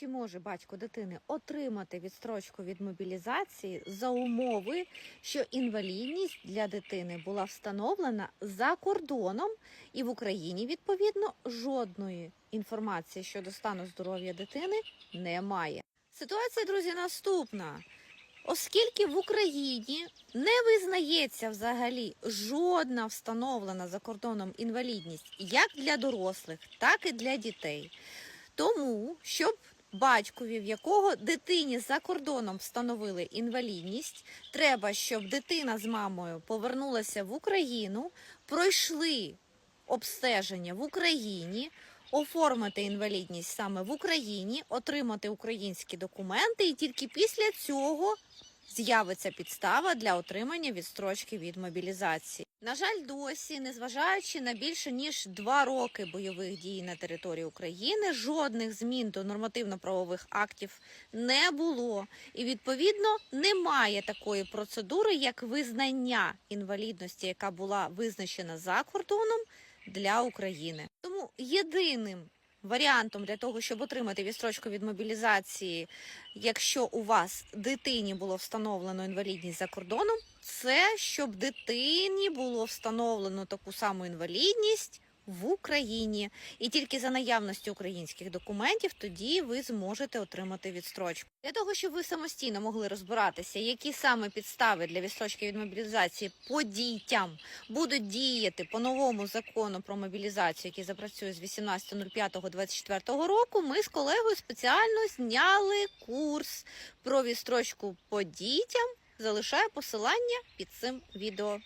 Чи може батько дитини отримати відстрочку від мобілізації за умови, що інвалідність для дитини була встановлена за кордоном, і в Україні відповідно жодної інформації щодо стану здоров'я дитини немає? Ситуація, друзі, наступна. Оскільки в Україні не визнається взагалі жодна встановлена за кордоном інвалідність як для дорослих, так і для дітей. Тому, щоб батькові, в якого дитині за кордоном встановили інвалідність, треба, щоб дитина з мамою повернулася в Україну, пройшли обстеження в Україні, оформити інвалідність саме в Україні, отримати українські документи, і тільки після цього з'явиться підстава для отримання відстрочки від мобілізації. На жаль, досі, незважаючи на більше ніж два роки бойових дій на території України, жодних змін до нормативно-правових актів не було, і відповідно немає такої процедури, як визнання інвалідності, яка була визначена за кордоном для України. Тому єдиним варіантом для того, щоб отримати відстрочку від мобілізації, якщо у вас дитині було встановлено інвалідність за кордоном, це щоб дитині було встановлено таку саму інвалідність в Україні, і тільки за наявності українських документів тоді ви зможете отримати відстрочку. Для того, щоб ви самостійно могли розбиратися, які саме підстави для відстрочки від мобілізації по дітям будуть діяти по новому закону про мобілізацію, який запрацює з 18.05.24 року, ми з колегою спеціально зняли курс про відстрочку по дітям. Залишаю посилання під цим відео.